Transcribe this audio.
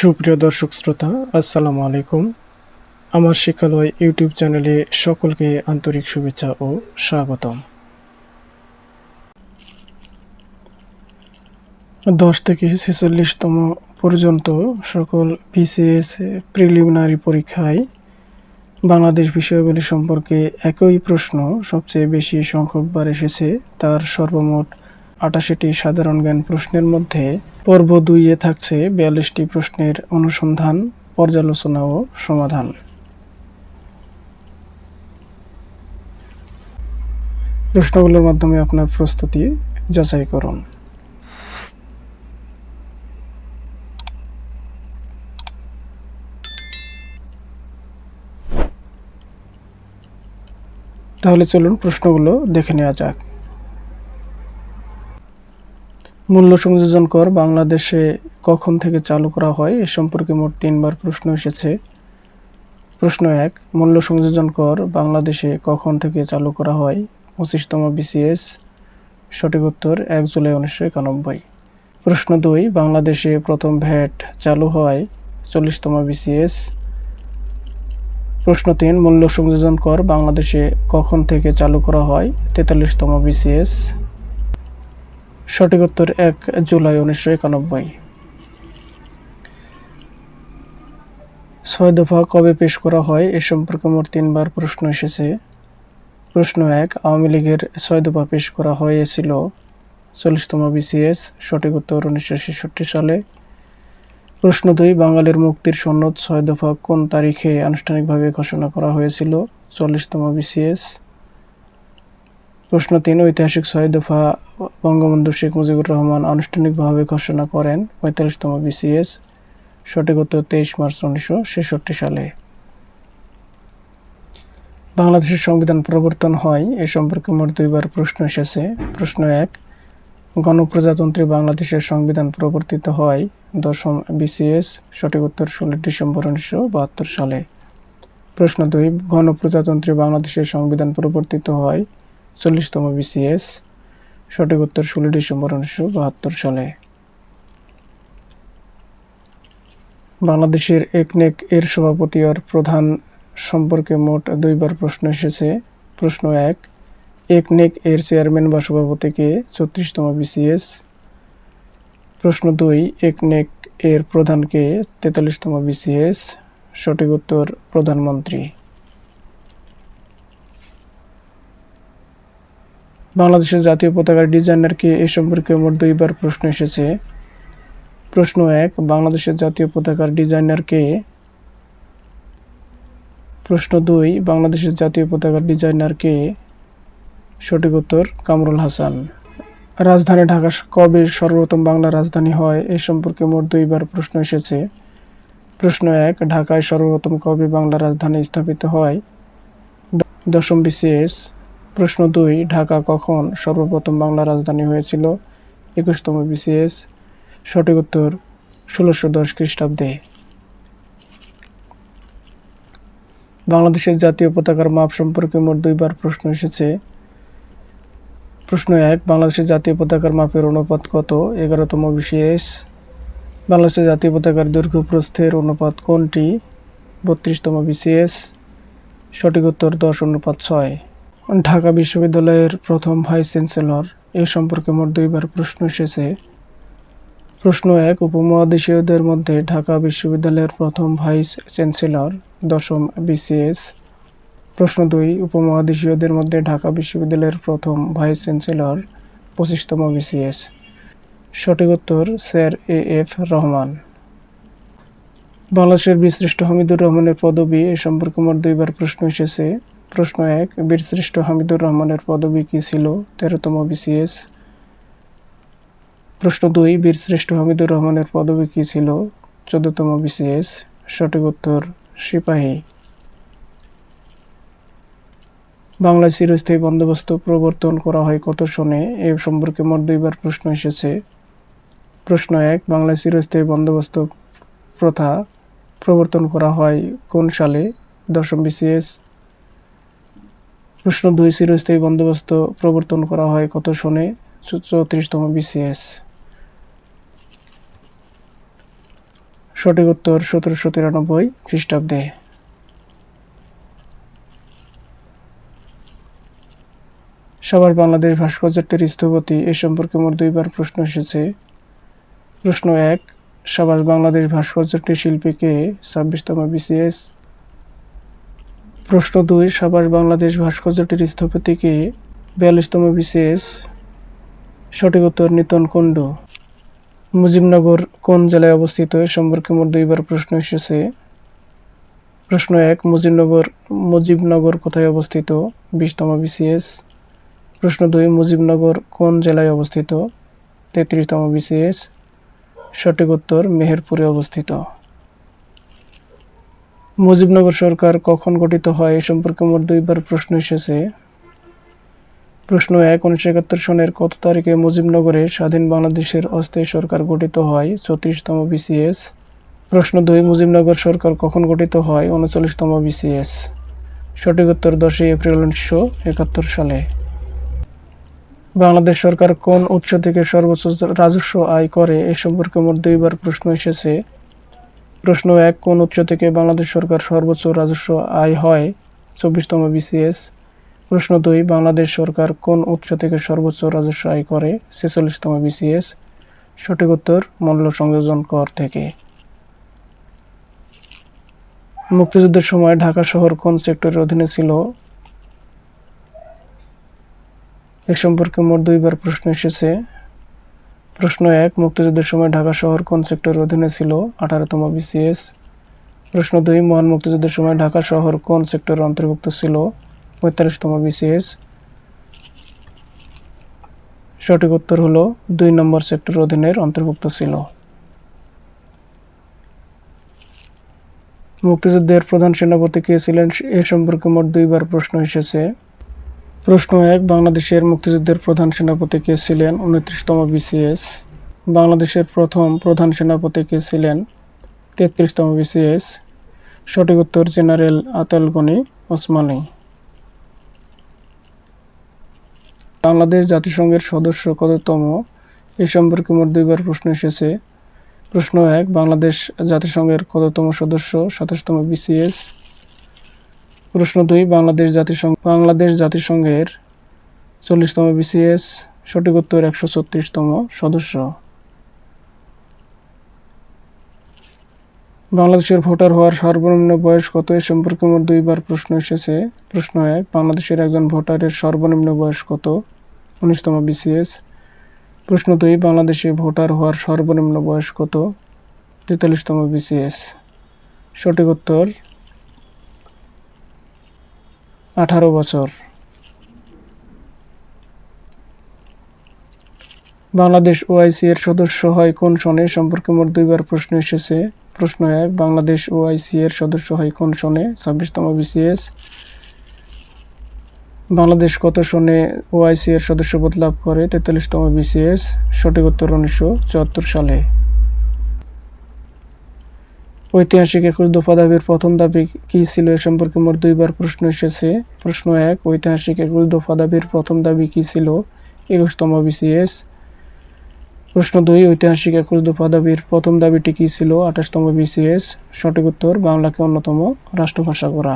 সুপ্রিয় দর্শক শ্রোতা, আসসালামু আলাইকুম। আমার শিক্ষালয় ইউটিউব চ্যানেলে সকলকে আন্তরিক শুভেচ্ছা ও স্বাগতম। দশ থেকে ছেচল্লিশতম পর্যন্ত সকল বিসিএস প্রিলিমিনারি পরীক্ষায় বাংলাদেশ বিষয়গুলি সম্পর্কে একই প্রশ্ন সবচেয়ে বেশি সংখ্যকবার এসেছে, তার সর্বমোট আটাশিটি সাধারণ জ্ঞান প্রশ্নের মধ্যে পর্ব দুইয়ে থাকছে বিয়াল্লিশটি প্রশ্নের অনুসন্ধান, পর্যালোচনা ও সমাধান। প্রশ্নগুলোর মাধ্যমে আপনার প্রস্তুতি যাচাই করুন। তাহলে চলুন প্রশ্নগুলো দেখে নেওয়া যাক। মূল্য সংযোজন কর, বাংলাদেশে কখন থেকে চালু করা হয় এ সম্পর্কে মোট তিনবার প্রশ্ন এসেছে। প্রশ্ন এক, মূল্য সংযোজন কর, বাংলাদেশে কখন থেকে চালু করা হয়? পঁচিশতম বিসিএস সঠিক উত্তর, এক জুলাই উনিশশো একানব্বই। প্রশ্ন দুই, বাংলাদেশে প্রথম ভ্যাট চালু হয় চল্লিশতম বিসিএস প্রশ্ন তিন, মূল্য সংযোজন কর, বাংলাদেশে কখন থেকে চালু করা হয় তেতাল্লিশতম বিসিএস সঠিক উত্তর এক জুলাই উনিশশো একানব্বই। ছয় দফা কবে পেশ করা হয় এ সম্পর্কে মোট তিনবার প্রশ্ন এসেছে। প্রশ্ন এক, আওয়ামী লীগের ছয় দফা পেশ করা হয়েছিল চল্লিশতম বিসিএস, সঠিক উত্তর উনিশশো ছেষট্টি সালে। প্রশ্ন দুই, বাঙালির মুক্তির সনদ ছয় দফা কোন তারিখে আনুষ্ঠানিকভাবে ঘোষণা করা হয়েছিল? চল্লিশতম বিসিএস প্রশ্ন তিন, ঐতিহাসিক ছয় দফা বঙ্গবন্ধু শেখ মুজিবুর রহমান আনুষ্ঠানিকভাবে ঘোষণা করেন পঁয়তাল্লিশতম বিসিএস সঠিক উত্তর তেইশ মার্চ উনিশশো ছেষট্টি সালে। বাংলাদেশের সংবিধান প্রবর্তন হয়, এ সম্পর্কে মোট দুইবার প্রশ্ন এসেছে। প্রশ্ন এক, গণপ্রজাতন্ত্রী বাংলাদেশের সংবিধান প্রবর্তিত হয় দশম বিসিএস সঠিক উত্তর ষোলো ডিসেম্বর উনিশশো বাহাত্তর সালে। প্রশ্ন দুই, গণপ্রজাতন্ত্রী বাংলাদেশের সংবিধান প্রবর্তিত হয় চল্লিশতম বিসিএস সঠিক উত্তর ষোলো ডিসেম্বর উনিশশো বাহাত্তর সালে। বাংলাদেশের একনেক এর সভাপতি আর প্রধান সম্পর্কে মোট দুইবার প্রশ্ন এসেছে। প্রশ্ন এক, একনেক এর চেয়ারম্যান বা সভাপতিকে চৌত্রিশতম বিসিএস প্রশ্ন দুই, একনেক এর প্রধানকে তেতাল্লিশতম বিসিএস সঠিক উত্তর, প্রধানমন্ত্রী। বাংলাদেশের জাতীয় পতাকার ডিজাইনার কে এ সম্পর্কে মোট দুইবার প্রশ্ন এসেছে। প্রশ্ন এক, বাংলাদেশের জাতীয় পতাকার ডিজাইনার কে? প্রশ্ন দুই, বাংলাদেশের জাতীয় পতাকার ডিজাইনার কে? সঠিক উত্তর, কামরুল হাসান। রাজধানী ঢাকা কবে সর্বপ্রথম বাংলা রাজধানী হয় এ সম্পর্কে মোট দুইবার প্রশ্ন এসেছে। প্রশ্ন এক, ঢাকায় সর্বপ্রথম কবে বাংলা রাজধানী স্থাপিত হয়? দশম বিসিএস প্রশ্ন দুই, ঢাকা কখন সর্বপ্রথম বাংলা রাজধানী হয়েছিল? একুশতম বিসিএস। সঠিক উত্তর, ষোলোশো দশ খ্রিস্টাব্দে। বাংলাদেশের জাতীয় পতাকার মাপ সম্পর্কে মোট দুইবার প্রশ্ন এসেছে। প্রশ্ন এক, বাংলাদেশের জাতীয় পতাকার মাপের অনুপাত কত? এগারোতম বিসিএস। বাংলাদেশের জাতীয় পতাকার দৈর্ঘ্য প্রস্থের অনুপাত কোনটি? বত্রিশতম বিসিএস। সঠিক উত্তর, দশ, অনুপাত ছয়। ঢাকা বিশ্ববিদ্যালয়ের প্রথম ভাইস চ্যান্সেলর। এ সম্পর্কে মোট দুইবার প্রশ্ন এসেছে। প্রশ্ন এক, উপমহাদেশীয়দের মধ্যে ঢাকা বিশ্ববিদ্যালয়ের প্রথম ভাইস চ্যান্সেলর, দশম বিসিএস। প্রশ্ন দুই, উপমহাদেশীয়দের মধ্যে ঢাকা বিশ্ববিদ্যালয়ের প্রথম ভাইস চ্যান্সেলর, পঁচিশতম বিসিএস। সঠিক উত্তর, স্যার এ এফ রহমান। বাংলাদেশের বীরশ্রেষ্ঠ হামিদুর রহমানের পদবি এ সম্পর্কে মোট দুইবার প্রশ্ন এসেছে। প্রশ্ন এক, বীরশ্রেষ্ঠ হামিদুর রহমানের পদবি কী ছিল? তেরোতম বিসিএস প্রশ্ন দুই, বীরশ্রেষ্ঠ হামিদুর রহমানের পদবি কী ছিল? চোদ্দতম বিসিএস সঠিক উত্তর, সিপাহী। বাংলায় চিরস্থায়ী বন্দোবস্ত প্রবর্তন করা হয় কত সনে? এ সম্পর্কে মোট দুইবার প্রশ্ন এসেছে। প্রশ্ন এক, বাংলায় চিরস্থায়ী বন্দোবস্ত প্রথা প্রবর্তন করা হয় কোন সালে? দশম বিসিএস প্রশ্ন দুই, চিরস্থায়ী বন্দোবস্ত প্রবর্তন করা হয় কত সনে? চৌত্রিশতম বিসিএস। সঠিক উত্তর সতেরোশো তিরানব্বই খ্রিস্টাব্দে। সবার বাংলাদেশ ভাস্কর্যটির স্থপতি এ সম্পর্কে মোট দুইবার প্রশ্ন এসেছে। প্রশ্ন এক, সবার বাংলাদেশ ভাস্কর্যটির শিল্পীকে ছাব্বিশতম বিসিএস। প্রশ্ন দুই সাবাস বাংলাদেশ ভাস্কর্যটির স্থপতিকে বিয়াল্লিশতম বিশেষ সঠিক উত্তর নিতন কুণ্ডু। মুজিবনগর কোন জেলায় অবস্থিত এ সম্পর্কে মোট দুইবার প্রশ্ন এসেছে। প্রশ্ন এক, মুজিবনগর মুজিবনগর কোথায় অবস্থিত? বিশতম বিসিএস। প্রশ্ন দুই, মুজিবনগর কোন জেলায় অবস্থিত? তেত্রিশতম বিসিএস। সঠিক উত্তর মেহেরপুরে অবস্থিত। মুজিবনগর সরকার কখন গঠিত হয় এ সম্পর্কে মোট দুইবার প্রশ্ন এসেছে। প্রশ্ন এক, উনিশশো একাত্তর সনের কত তারিখে মুজিবনগরে স্বাধীন বাংলাদেশের অস্থায়ী সরকার গঠিত হয়? চৌত্রিশতম বিসিএস প্রশ্ন দুই, মুজিবনগর সরকার কখন গঠিত হয়? উনচল্লিশতম বিসিএস সঠিক উত্তর দশই এপ্রিল উনিশশো একাত্তর সালে। বাংলাদেশ সরকার কোন উৎস থেকে সর্বোচ্চ রাজস্ব আয় করে? এ সম্পর্কে মোট দুইবার প্রশ্ন এসেছে। প্রশ্ন এক, কোন উৎস থেকে বাংলাদেশ সরকার সর্বোচ্চ রাজস্ব আয় হয়? চব্বিশতম বিসিএস। প্রশ্ন দুই, বাংলাদেশ সরকার কোন উৎস থেকে সর্বোচ্চ রাজস্ব আয় করে? ছেচল্লিশতম বিসিএস। সঠিক উত্তর মূল্য সংযোজন কর থেকে। মুক্তিযুদ্ধের সময় ঢাকা শহর কোন সেক্টরের অধীনে ছিল? এ সম্পর্কে মোট দুইবার প্রশ্ন এসেছে। প্রশ্ন এক, মুক্তিযুদ্ধের সময় ঢাকা শহর কোন সেক্টরের অধীনে ছিল? আঠারোতম বিসিএস। প্রশ্ন দুই, মহান মুক্তিযুদ্ধের সময় ঢাকা শহর কোন সেক্টরের অন্তর্ভুক্ত ছিল? পঁয়তাল্লিশতম বিসিএস। সঠিক উত্তর হলো, দুই নম্বর সেক্টর অধীনের অন্তর্ভুক্ত ছিল। মুক্তিযুদ্ধের প্রধান সেনাপতি কে ছিলেন? এ সম্পর্কে মোট দুইবার প্রশ্ন এসেছে। প্রশ্ন এক, বাংলাদেশের মুক্তিযুদ্ধের প্রধান সেনাপতি কে ছিলেন উনত্রিশতম বিসিএস বাংলাদেশের প্রথম প্রধান সেনাপতি কে ছিলেন তেত্রিশতম বিসিএস সঠিক উত্তর জেনারেল আতাল গনি ওসমানী। বাংলাদেশ জাতিসংঘের সদস্য কততম? এ সম্পর্কে মোট দুইবার প্রশ্ন এসেছে। প্রশ্ন এক, বাংলাদেশ জাতিসংঘের কততম সদস্য? সাতাশতম বিসিএস প্রশ্ন দুই, বাংলাদেশ জাতিসংঘ বাংলাদেশ জাতিসংঘের চল্লিশতম বিসিএস সঠিক উত্তর একশো ছত্রিশতম সদস্য। বাংলাদেশের ভোটার হওয়ার সর্বনিম্ন বয়স কত এ সম্পর্কে মোট দুইবার প্রশ্ন এসেছে। প্রশ্ন এক, বাংলাদেশের একজন ভোটারের সর্বনিম্ন বয়স কত? উনিশতম বিসিএস। প্রশ্ন দুই, বাংলাদেশে ভোটার হওয়ার সর্বনিম্ন বয়স কত? তেতাল্লিশতম বিসিএস। সঠিক উত্তর আঠারো বছর। বাংলাদেশ ওআইসি এর সদস্য হয় কোন সনে? সম্পর্কে মোট দুইবার প্রশ্ন এসেছে। প্রশ্ন এক, বাংলাদেশ ওআইসি এর সদস্য হয় কোন সনে? ছাব্বিশতম বিসিএস। বাংলাদেশ কত সনে ওআইসি এর সদস্যপদ লাভ করে? তেতাল্লিশতম বিসিএস। সঠিক উত্তর উনিশশো চুয়াত্তর সালে। ঐতিহাসিক একুশ দফা দাবির প্রথম দাবি কি ছিল এ সম্পর্কে মোট দুইবার প্রশ্ন এসেছে। প্রশ্ন এক, ঐতিহাসিক একুশ দফা দাবির প্রথম দাবি কি ছিল? একুশতম বিসিএস। প্রশ্ন দুই, ঐতিহাসিক একুশ দফা দাবির প্রথম দাবিটি কী ছিল? আঠাশতম বিসিএস। সঠিক উত্তর, বাংলাকে অন্যতম রাষ্ট্রভাষা করা